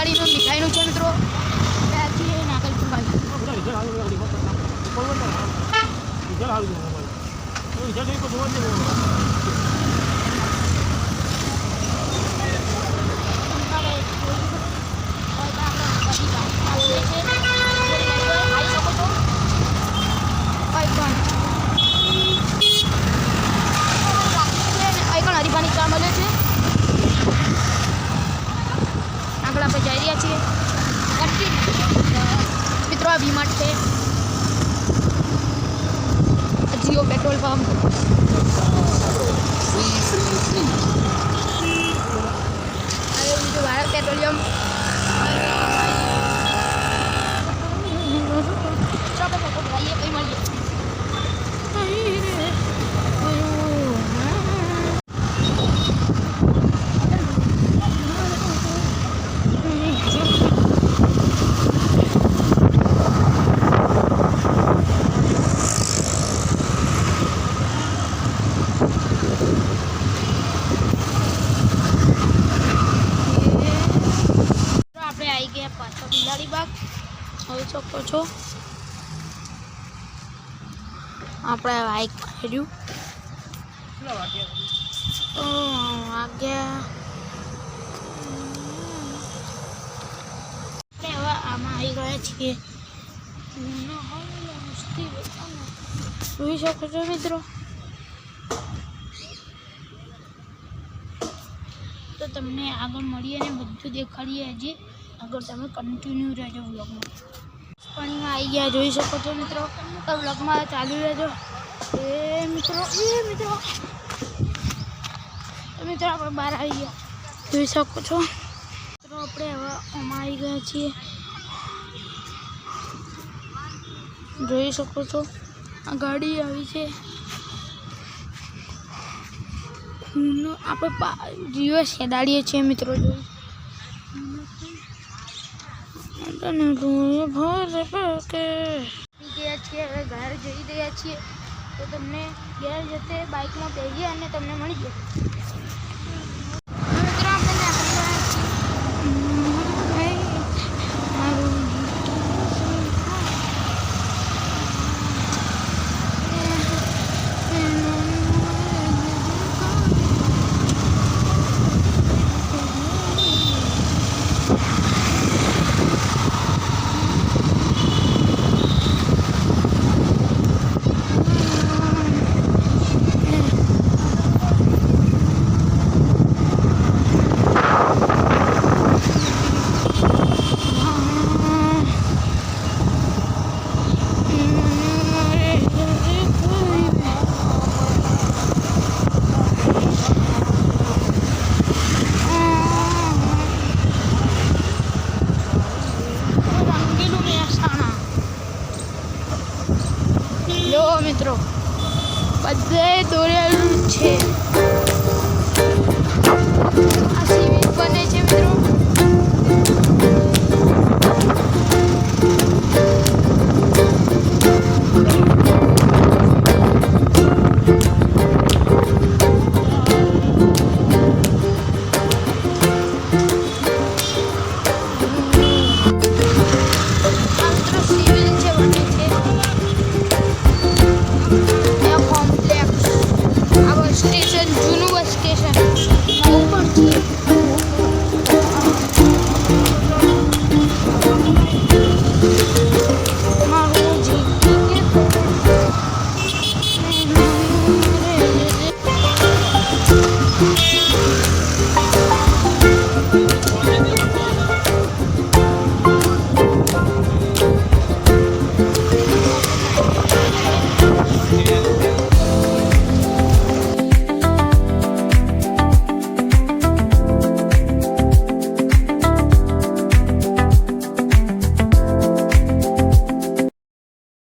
દિવાળીનો મીઠાઈનું છે મિત્રો. નાગલપુર બાજુ હરીફાની ચા મળે છે આગળ આપણે જઈ રહ્યા છીએ Continue. મિત્રો આ વીમાર્ટ છે જીઓ પેટ્રોલ પંપ હવે બીજું ભારત પેટ્રોલિયમ ચાલો આપણે પેટ્રોલ ભરાઈએ પછી મળીએ તો આપણે આવી ગયા પાછા બિલાડી બાગ. જોઈ શકો છો. આપણે બાઇક તો વાગ્યા આપણે આમાં આવી ગયા છીએ. જોઈ શકો છો મિત્રો. તો તમને આગળ મળીએ અને બધું દેખાડીએ હજી આગળ તમે કન્ટિન્યુ રહેજો બ્લોગમાં પાણીમાં આવી ગયા જોઈ શકો છો મિત્રો. બ્લોગમાં ચાલુ રહેજો. એ મિત્રો એ મિત્રો. મિત્રો, આપણે બહાર આવી ગયા. જોઈ શકો છો. મિત્રો, આપણે હવે આમાં આવી ગયા છીએ. જોઈ શકો છો. આ ગાડી આવી છે. આપણે દિવસ હેડાડીએ છીએ મિત્રો જો તને કે ગયા છીએ, હવે ઘર જઈ રહ્યા છીએ. તો તમને ઘેર જતે બાઇકમાં પહેરીએ અને તમને મળી જાય દોરેલું છે. આ બને છે મિત્રો. thank you station.